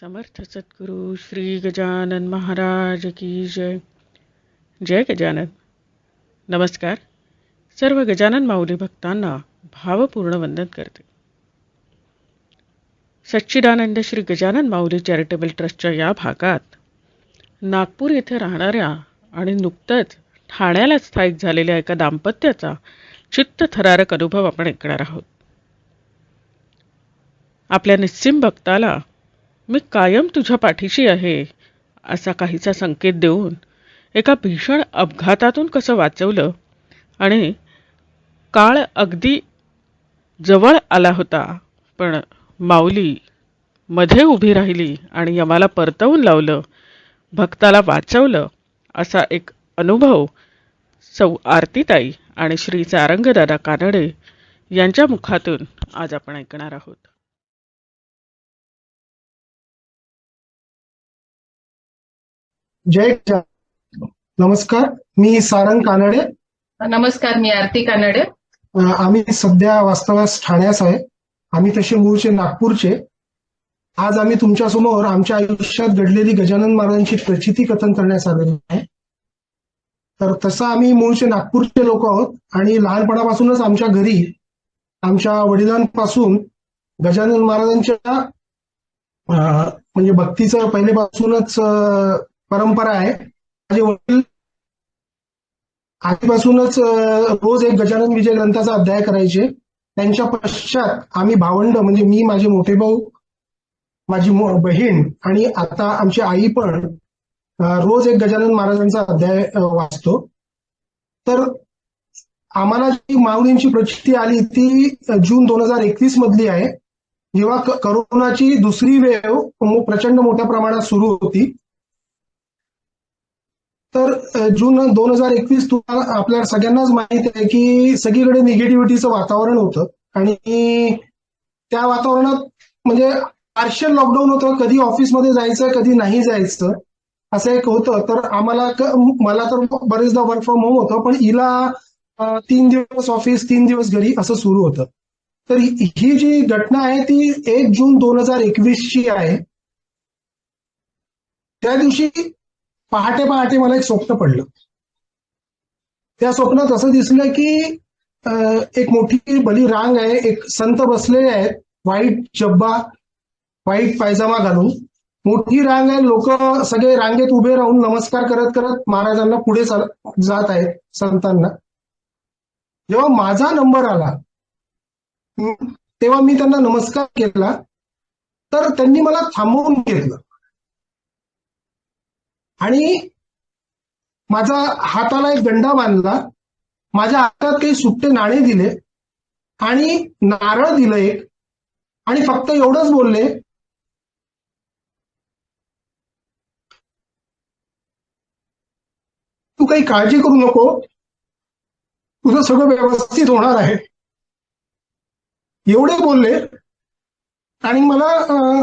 समर्थ सद्गुरू श्री गजानन महाराज की जय। जय गजानन। नमस्कार। सर्व गजानन माऊली भक्तांना भावपूर्ण वंदन करते। सच्चिदानंद श्री गजानन माऊली चॅरिटेबल ट्रस्टच्या या भागात नागपूर येथे राहणाऱ्या आणि नुकतंच ठाण्याला स्थायिक झालेल्या एका दाम्पत्याचा चित्तथरारक अनुभव आपण ऐकणार आहोत. आपल्या निस्सिम भक्ताला मी कायम तुझ्या पाठीशी आहे असा काहीचा संकेत देऊन एका भीषण अपघातातून कसं वाचवलं आणि काळ अगदी जवळ आला होता पण माऊली मध्ये उभी राहिली आणि यमाला परतवून लावलं भक्ताला वाचवलं असा एक अनुभव सौ आरतीताई आणि श्री सारंगदादा कानडे यांच्या मुखातून आज आपण ऐकणार आहोत. जय. नमस्कार मी सारंग कानडे. नमस्कार मी आरती कानडे. आम्ही सध्या वास्तवास ठाण्यास आहे. आम्ही तसे मूळचे नागपूरचे. आज आम्ही तुमच्यासमोर आमच्या आयुष्यात घडलेली गजानन महाराजांची प्रचिती कथन करण्यास आलेलो आहे. तर तसं आम्ही मूळचे नागपूरचे लोक आहोत आणि लहानपणापासूनच आमच्या घरी आमच्या वडिलांपासून गजानन महाराजांच्या म्हणजे भक्तीचं पहिलेपासूनच परंपरा आहे. माझे वडील आधीपासूनच रोज एक गजानन विजय ग्रंथाचा अध्याय करायचे. त्यांच्या पश्चात आम्ही भावंड म्हणजे मी माझे मोठे भाऊ माझी बहीण आणि आता आमची आई पण रोज एक गजानन महाराजांचा अध्याय वाचतो. तर आम्हाला जी माऊलींची प्रचिती आली ती जून दोन हजार एकवीस मधली आहे. जेव्हा करोनाची दुसरी वेव प्रचंड मोठ्या प्रमाणात सुरू होती तर जून दोन हजार एकवीस तुम्हाला आपल्या सगळ्यांनाच माहीत आहे की सगळीकडे निगेटिव्हिटीचं वातावरण होतं. आणि त्या वातावरणात म्हणजे पार्शियल लॉकडाऊन होतं कधी ऑफिसमध्ये जायचं कधी नाही जायचं असं एक होतं. तर आम्हाला मला तर बरेचदा वर्क फ्रॉम होम होतं पण हिला तीन दिवस ऑफिस तीन दिवस घरी असं सुरू होतं. तर ही ही जी घटना आहे ती एक जून दोन हजार एकवीसची आहे. त्या दिवशी पहाटे पहाटे मला एक स्वप्न पडलं. त्या स्वप्नात असं दिसलं की एक मोठी भली रांग आहे एक संत बसलेले आहेत व्हाईट जब्बा व्हाईट पायजामा घालून. मोठी रांग आहे लोक सगळे रांगेत उभे राहून नमस्कार करत करत महाराजांना पुढे जात आहेत संतांना. जेव्हा माझा नंबर आला तेव्हा मी त्यांना नमस्कार केला तर त्यांनी मला थांबवून घेतलं. आणि माझा हाताला एक गंडा बांधला. माझ्या हातात काही सुट्टे नाणे दिले आणि नारळ दिलं एक. आणि फक्त एवढंच बोलले तू काही काळजी करू नको. तुझं सगळं व्यवस्थित होणार आहे. एवढे बोलले. आणि मला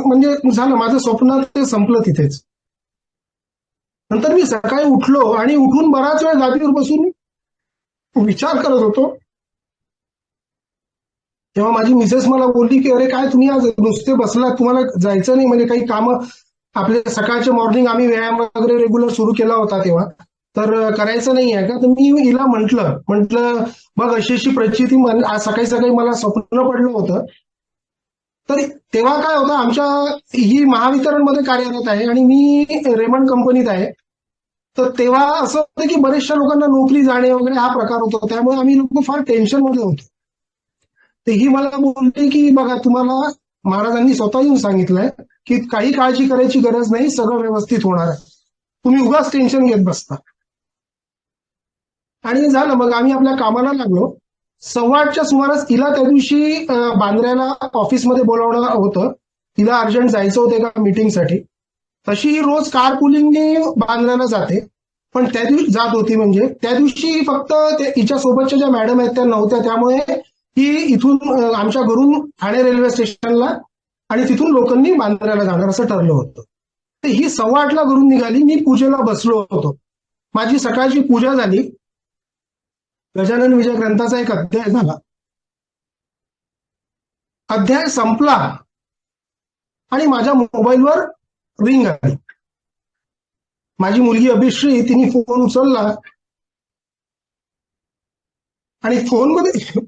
म्हणजे झालं माझं स्वप्न ते संपलं तिथेच. नंतर मी सकाळी उठलो आणि उठून बराच वेळ गादीवर बसून विचार करत होतो. तेव्हा माझी मिसेस मला बोलली की अरे काय तुम्ही आज नुसते बसला तुम्हाला जायचं नाही. म्हणजे काही कामं आपले सकाळचे मॉर्निंग आम्ही व्यायाम वगैरे रेग्युलर सुरू केला होता तेव्हा. तर करायचं नाही आहे का? तर मी हिला म्हंटल म्हंटल बघ अशी अशी प्रचिती आज सकाळी सकाळी मला स्वप्न पडलं होतं. तर तेव्हा काय होतं आमच्या ही महावितरणमध्ये कार्यरत आहे आणि मी रेमंड कंपनीत आहे. तर तेव्हा असं होतं की बरेचशा लोकांना नोकरी जाणे वगैरे हा प्रकार होतो. त्यामुळे आम्ही लोक फार टेन्शनमध्ये होतो. तर ही मला बोलले की बघा तुम्हाला महाराजांनी स्वतः येऊन सांगितलंय की काही काळजी करायची गरज नाही सगळं व्यवस्थित होणार आहे. तुम्ही उगाच टेन्शन घेत बसता. आणि झालं मग आम्ही आपल्या कामाला लागलो. सव्वा आठच्या सुमारास तिला त्या दिवशी बांद्र्याला ऑफिसमध्ये बोलावणं होतं. तिला अर्जंट जायचं होतं एका मीटिंगसाठी. तशी ही रोज कार पुलिंगने बांद्र्याला जाते. पण त्या दिवशी जात होती म्हणजे. त्या दिवशी फक्त तिच्या हिच्या सोबतच्या ज्या मॅडम आहेत त्या नव्हत्या. त्यामुळे ती इथून आमच्या घरून ठाणे रेल्वे स्टेशनला आणि तिथून लोकांनी बांद्र्याला जाणार असं ठरलं होतं. तर ही सव्वा आठला घरून निघाली. मी पूजेला बसलो होतो. माझी सकाळची पूजा झाली. गजानन विजय ग्रंथाचा एक अध्याय झाला. अध्याय संपला आणि माझ्या मोबाईलवर रिंग आली. माझी मुलगी अभिश्री तिने फोन उचलला. आणि फोनमध्ये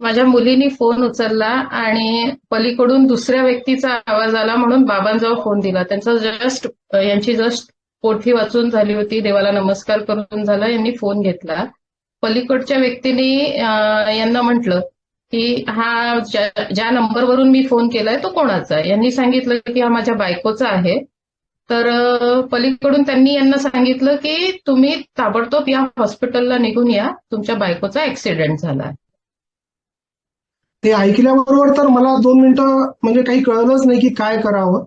माझ्या मुलीने फोन उचलला आणि पलीकडून दुसऱ्या व्यक्तीचा आवाज आला म्हणून बाबांजवळ फोन दिला. त्यांचा जस्ट यांची जस्ट पोथी वाचून झाली होती देवाला नमस्कार करून झाला यांनी फोन घेतला. पलीकडच्या व्यक्तीने यांना म्हटलं की हा ज्या नंबरवरून मी फोन केलाय तो कोणाचा आहे? यांनी सांगितलं की हा माझ्या बायकोचा आहे. तर पलीकडून त्यांनी यांना सांगितलं की तुम्ही ताबडतोब या हॉस्पिटलला निघून या तुमच्या बायकोचा ऍक्सिडेंट झाला. ते ऐकल्याबरोबर तर मला दोन मिनिटं म्हणजे काही कळलंच नाही की काय करावं.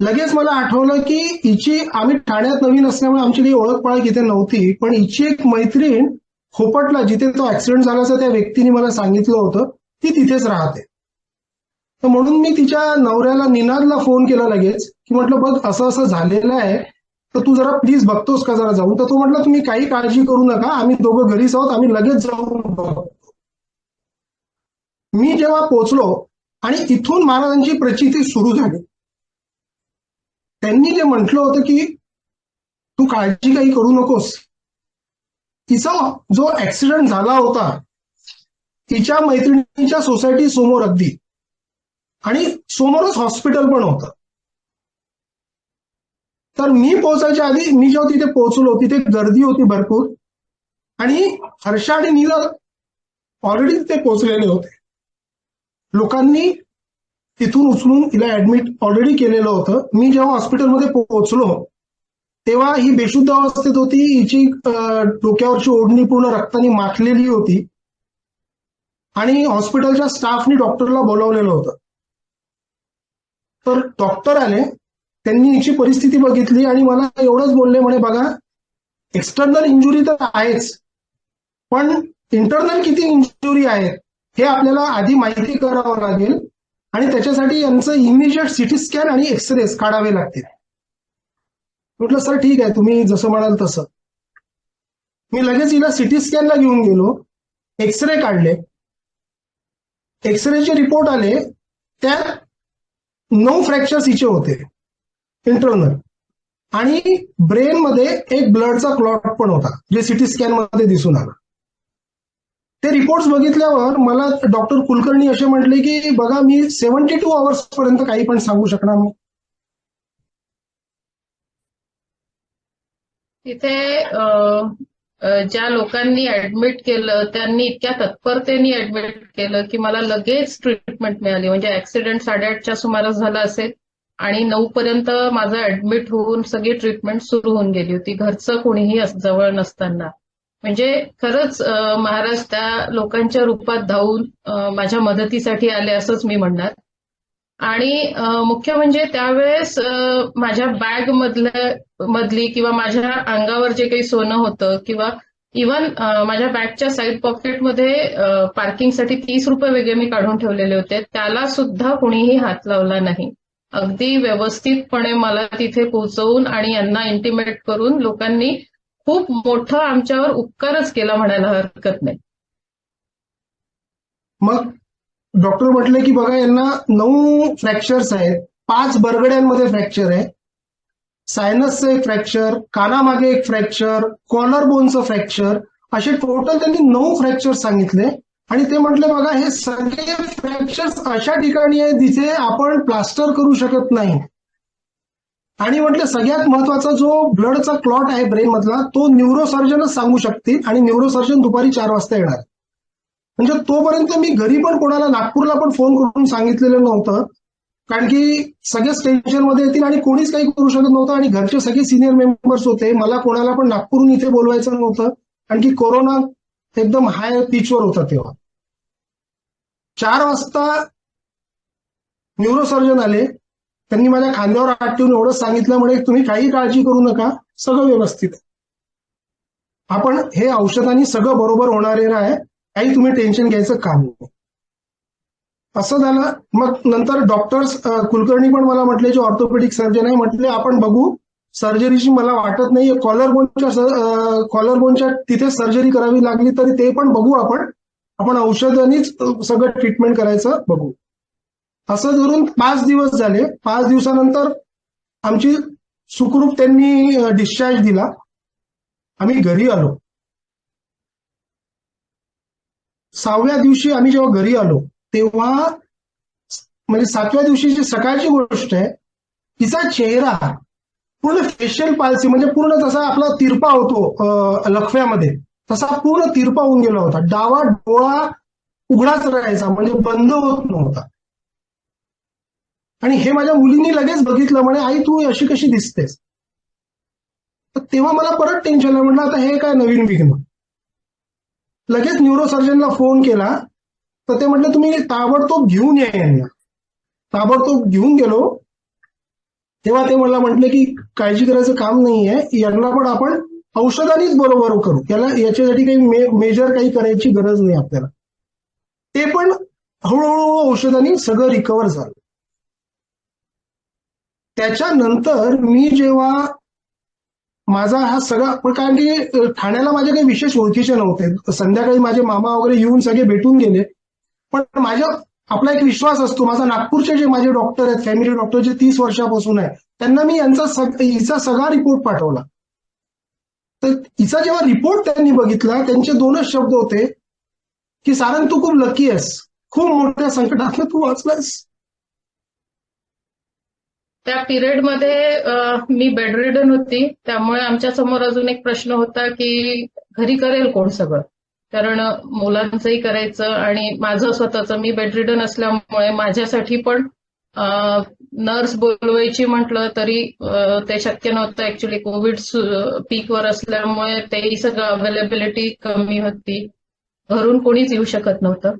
लगेच मला आठवलं की हिची आम्ही ठाण्यात नवीन असल्यामुळे आमची काही ओळख पाळख इथे नव्हती पण हिची एक मैत्रीण खोपटला जिथे तो ऍक्सिडेंट झाल्याचं त्या व्यक्तीने मला सांगितलं होतं ती तिथेच राहते. तर म्हणून मी तिच्या नवऱ्याला निनादला फोन केला लगेच की म्हटलं बघ असं असं झालेलं आहे तर तू जरा प्लीज बघतोस का जरा जाऊन? तर तो म्हटलं तुम्ही काही काळजी करू नका आम्ही दोघं घरीच आहोत आम्ही लगेच जाऊन बघतो. मी जेव्हा पोचलो आणि इथून महाराजांची प्रचिती सुरू झाली त्यांनी जे म्हटलं होतं की तू काळजी काही करू नकोस. तिचा जो ऍक्सिडेंट झाला होता तिच्या मैत्रिणीच्या सोसायटी समोर अगदी. आणि समोरच हॉस्पिटल पण होतं. तर मी पोहोचायच्या आधी मी जेव्हा तिथे पोहोचलो तिथे गर्दी होती भरपूर. आणि हर्षा आणि नीरज ऑलरेडी तिथे पोहोचलेले होते. लोकांनी तिथून उचलून तिला ऍडमिट ऑलरेडी केलेलं होतं. मी जेव्हा हॉस्पिटलमध्ये पोहोचलो तेव्हा ही बेशुद्ध अवस्थेत होती. हिची डोक्यावरची ओढणी पूर्ण रक्ताने माखलेली होती. आणि हॉस्पिटलच्या स्टाफनी डॉक्टरला बोलावलेलं होतं. तर डॉक्टर आले. त्यांनी हिची परिस्थिती बघितली आणि मला एवढंच बोलले म्हणे बघा एक्सटर्नल इंजुरी तर आहेच पण इंटरनल किती इंजुरी आहेत हे आपल्याला आधी माहिती करावं लागेल. आणि त्याच्यासाठी यांचं इमिजिएट सिटी स्कॅन आणि एक्सरेज काढावे लागतील. म्हटलं सर ठीक आहे तुम्ही जसं म्हणाल तसं. मी लगेच हिला सिटी स्कॅनला घेऊन गेलो एक्सरे काढले. एक्सरेचे रिपोर्ट आले त्यात नऊ फ्रॅक्चर्स हिचे होते इंटरनल आणि ब्रेनमध्ये एक ब्लडचा क्लॉट पण होता जे सिटी स्कॅनमध्ये दिसून आला. ते रिपोर्ट्स बघितल्यावर मला डॉक्टर कुलकर्णी असे म्हटले की बघा मी सेव्हन्टी टू आवर्स पर्यंत काही पण सांगू शकणार नाही. तिथे ज्या लोकांनी ऍडमिट केलं त्यांनी इतक्या तत्परतेने ऍडमिट केलं की मला लगेच ट्रीटमेंट मिळाली. म्हणजे ऍक्सिडेंट साडेआठच्या सुमारास झाला असेल आणि नऊ पर्यंत माझं ऍडमिट होऊन सगळी ट्रीटमेंट सुरू होऊन गेली होती. घरचं कोणीही जवळ नसताना. म्हणजे खरंच महाराज त्या लोकांच्या रूपात धावून माझ्या मदतीसाठी आले असंच मी म्हणणार. आणि मुख्य म्हणजे त्यावेळेस माझ्या बॅग मधल्या मधली किंवा माझ्या अंगावर जे काही सोनं होतं किंवा इवन माझ्या बॅगच्या साईड पॉकेटमध्ये पार्किंगसाठी तीस रुपये वेगळे मी काढून ठेवलेले होते. त्याला सुद्धा कुणीही हात लावला नाही. अगदी व्यवस्थितपणे मला तिथे पोहोचवून आणि यांना इंटिमेट करून लोकांनी खूप मोठं आमच्यावर उपकारच केला म्हणायला हरकत नाही. मग डॉक्टर म्हटले की बघा यांना नऊ फ्रॅक्चर्स आहेत. पाच बरगड्यांमध्ये फ्रॅक्चर आहे. सायनसचं एक फ्रॅक्चर कानामागे एक फ्रॅक्चर कॉलर बोनचं फ्रॅक्चर असे टोटल त्यांनी नऊ फ्रॅक्चर सांगितले. आणि ते म्हटले बघा हे सगळे फ्रॅक्चर्स अशा ठिकाणी आहे जिथे आपण प्लास्टर करू शकत नाही. आणि म्हटलं सगळ्यात महत्त्वाचा जो ब्लडचा क्लॉट आहे ब्रेन मधला तो न्यूरोसर्जनच सांगू शकतील आणि न्यूरोसर्जन दुपारी चार वाजता येणार म्हणजे तोपर्यंत मी घरी पण कोणाला नागपूरला पण फोन करून सांगितलेलं नव्हतं. कारण की सगळेच टेन्शनमध्ये येतील आणि कोणीच काही करू शकत नव्हतं आणि घरचे सगळे सिनियर मेंबर्स होते. मला कोणाला पण नागपूरून इथे बोलवायचं नव्हतं. कारण की कोरोना एकदम हाय पिचवर होता तेव्हा. चार वाजता न्यूरोसर्जन आले. त्यांनी माझ्या खांद्यावर हात ठेवून एवढं सांगितलं म्हणे तुम्ही काही काळजी करू नका सगळं व्यवस्थित आपण हे औषधांनी सगळं बरोबर होणार आहे काही तुम्ही टेन्शन घ्यायचं काम नाही. असं झालं मग नंतर डॉक्टर्स कुलकर्णी पण मला म्हटले जे ऑर्थोपेडिक सर्जन आहे म्हटले आपण बघू सर्जरीची मला वाटत नाही कॉलर बोनच्या कॉलर बोनच्या तिथे सर्जरी करावी लागली तरी ते पण बघू आपण. आपण औषधांनीच सगळं ट्रीटमेंट करायचं बघू. असं धरून पाच दिवस झाले. पाच दिवसानंतर आमची सुखरूप त्यांनी डिस्चार्ज दिला. आम्ही घरी आलो. सहाव्या दिवशी आम्ही जेव्हा घरी आलो तेव्हा म्हणजे सातव्या दिवशीची सकाळची गोष्ट आहे तिचा चेहरा पूर्ण फेशियल पालसी म्हणजे पूर्ण जसा आपला तिरपा होतो लखव्यामध्ये तसा पूर्ण तिरपा होऊन गेला होता. डावा डोळा उघडाच राहायचा म्हणजे बंद होत नव्हता. आणि हे माझ्या मुलींनी लगेच बघितलं म्हणे आई तू अशी कशी दिसतेस? तर तेव्हा मला परत टेन्शन आलं. म्हटलं आता हे काय नवीन विघ्न? लगेच न्यूरोसर्जनला फोन केला. तर ते म्हटलं तुम्ही ताबडतोब घेऊन या यांना. ताबडतोब घेऊन गेलो. तेव्हा ते मला म्हटले की काळजी करायचं काम नाहीये. यांना पण आपण औषधानीच बरोबर करू. याला याच्यासाठी काही मे, मेजर काही करायची गरज नाही आपल्याला. ते पण हळूहळू औषधांनी सगळं रिकवर झालं. त्याच्यानंतर मी जेव्हा माझा हा सगळा कारण की ठाण्याला माझे काही विशेष ओळखीचे नव्हते. संध्याकाळी माझे मामा वगैरे येऊन सगळे भेटून गेले. पण माझ्या आपला एक विश्वास असतो. माझा नागपूरचे जे माझे डॉक्टर आहेत फॅमिली डॉक्टर जे तीस वर्षापासून आहे त्यांना मी यांचा सग- हिचा सगळा रिपोर्ट पाठवला. तर हिचा जेव्हा रिपोर्ट त्यांनी बघितला त्यांचे दोनच शब्द होते की सारंग तू खूप लकी आहेस. खूप मोठ्या संकटातलं तू वाचलायस. त्या पिरियडमध्ये मी बेडरिडन होती. त्यामुळे आमच्यासमोर अजून एक प्रश्न होता की घरी करेल कोण सगळं? कारण मुलांचंही करायचं आणि माझं स्वतःचं. मी बेडरिडन असल्यामुळे माझ्यासाठी पण नर्स बोलवायची म्हटलं तरी ते शक्य नव्हतं. ऍक्च्युली कोविड पीकवर असल्यामुळे तेही सगळं अवेलेबिलिटी कमी होती. घरून कोणीच येऊ शकत नव्हतं.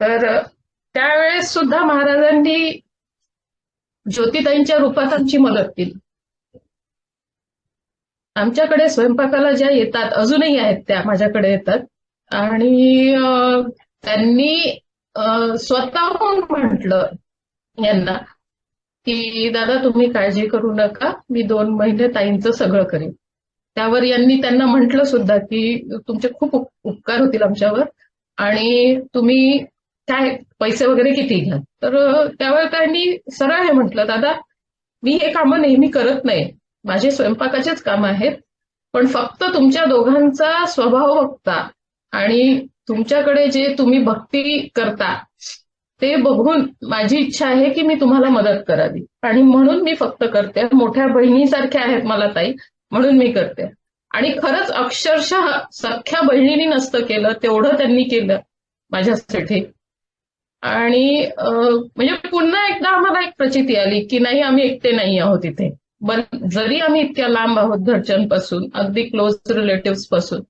तर त्यावेळेस सुद्धा महाराजांनी ज्योतिताईंच्या रूपात आमची मदत केली. आमच्याकडे स्वयंपाकाला ज्या येतात अजूनही आहेत त्या माझ्याकडे येतात. आणि त्यांनी स्वतःहून म्हटलं यांना की दादा तुम्ही काळजी करू नका. मी दोन महिने ताईंचं सगळं करेन. त्यावर यांनी त्यांना म्हटलं सुद्धा की तुमचे खूप उपकार होतील आमच्यावर. आणि तुम्ही काय पैसे वगैरे किती घ्या तर त्यावर त्यांनी सरळ हे म्हटलं दादा मी हे कामं नेहमी करत नाही. माझे स्वयंपाकाचेच काम आहेत. पण फक्त तुमच्या दोघांचा स्वभाव बघता आणि तुमच्याकडे जे तुम्ही भक्ती करता ते बघून माझी इच्छा आहे की मी तुम्हाला मदत करावी. आणि म्हणून मी फक्त करते. मोठ्या बहिणीसारख्या आहेत मला ताई म्हणून मी करते. आणि खरंच अक्षरशः सख्या बहिणीने नसतं केलं तेवढं त्यांनी केलं माझ्यासाठी. आणि म्हणजे पुन्हा एकदा आम्हाला एक प्रचिती आली की नाही आम्ही एकटे नाही आहोत इथे. बरं जरी आम्ही इतक्या लांब आहोत घरच्यांपासून अगदी क्लोज रिलेटिव्हपासून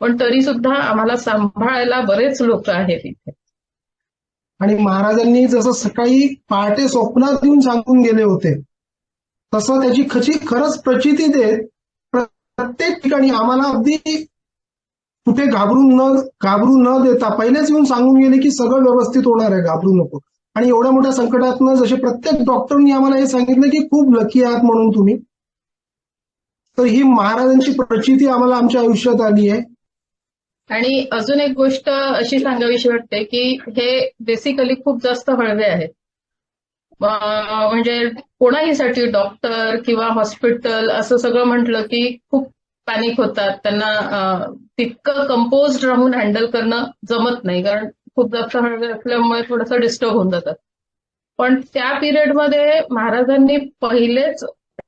पण तरी सुद्धा आम्हाला सांभाळायला बरेच लोक आहेत इथे. आणि महाराजांनी जसं सकाळी पहाटे स्वप्नात येऊन सांगून गेले होते तसं त्याची खची खरंच प्रचिती देत प्र- प्रत्येक ठिकाणी आम्हाला अगदी कुठे घाबरून न घाबरू न देता पहिलेच येऊन सांगून गेले की सगळं व्यवस्थित होणार आहे घाबरू नको. आणि एवढ्या मोठ्या संकटातनं जसे प्रत्येक डॉक्टरनी आम्हाला हे सांगितलं की खूप लकी आहात म्हणून तुम्ही. तर ही महाराजांची प्रचिती आम्हाला आमच्या आयुष्यात आली आहे. आणि अजून एक गोष्ट अशी सांगावीशी वाटते की हे बेसिकली खूप जास्त हळवे आहेत. म्हणजे कोणाहीसाठी डॉक्टर किंवा हॉस्पिटल असं सगळं म्हटलं की खूप पॅनिक होतात. त्यांना तितकं कंपोज राहून हँडल करणं जमत नाही. कारण खूप जास्त हळवे असल्यामुळे थोडंसं डिस्टर्ब होऊन जातात. पण त्या पिरियडमध्ये महाराजांनी पहिलेच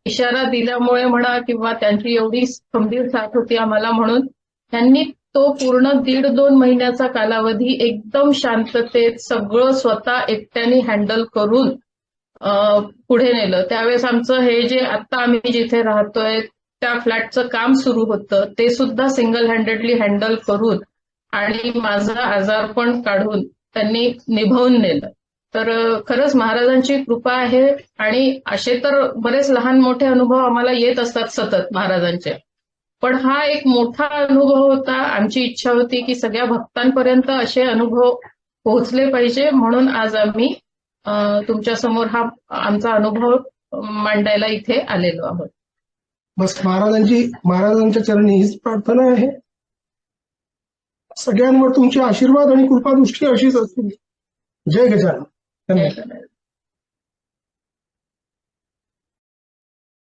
इशारा दिल्यामुळे म्हणा किंवा त्यांची एवढी खंबीर साथ होती आम्हाला म्हणून त्यांनी तो पूर्ण दीड दोन महिन्याचा कालावधी एकदम शांततेत सगळं स्वतः एकट्याने हँडल करून पुढे नेलं. त्यावेळेस आमचं हे जे आता आम्ही जिथे राहतोय त्या फ्लॅटचं काम सुरू होतं ते सुद्धा सिंगल हँडेडली हँडल करून आणि माझा आजारपण काढून त्यांनी निभावून नेलं. तर खरंच महाराजांची कृपा आहे आणि असे तर बरेच लहान मोठे अनुभव आम्हाला येत असतात सतत महाराजांचे. पण हा एक मोठा अनुभव होता. आमची इच्छा होती की सगळ्या भक्तांपर्यंत असे अनुभव पोहोचले पाहिजे. म्हणून आज आम्ही तुमच्यासमोर तुमच्यासमोर हा आमचा अनुभव मांडायला इथे आलेलो आहोत. बस महाराजांची महाराजांच्या चरणी हीच प्रार्थना आहे. सगळ्यांवर तुमचे आशीर्वाद आणि कृपा दृष्टी अशीच असतील जय गजानन. धन्यवाद.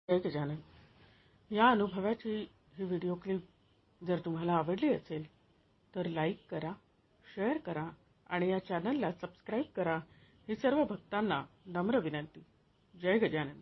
जय गजानन. या अनुभवाची ही व्हिडिओ क्लिप जर तुम्हाला आवडली असेल तर लाईक करा शेअर करा आणि या चॅनलला सबस्क्राईब करा. ही सर्व भक्तांना नम्र विनंती. जय गजानन.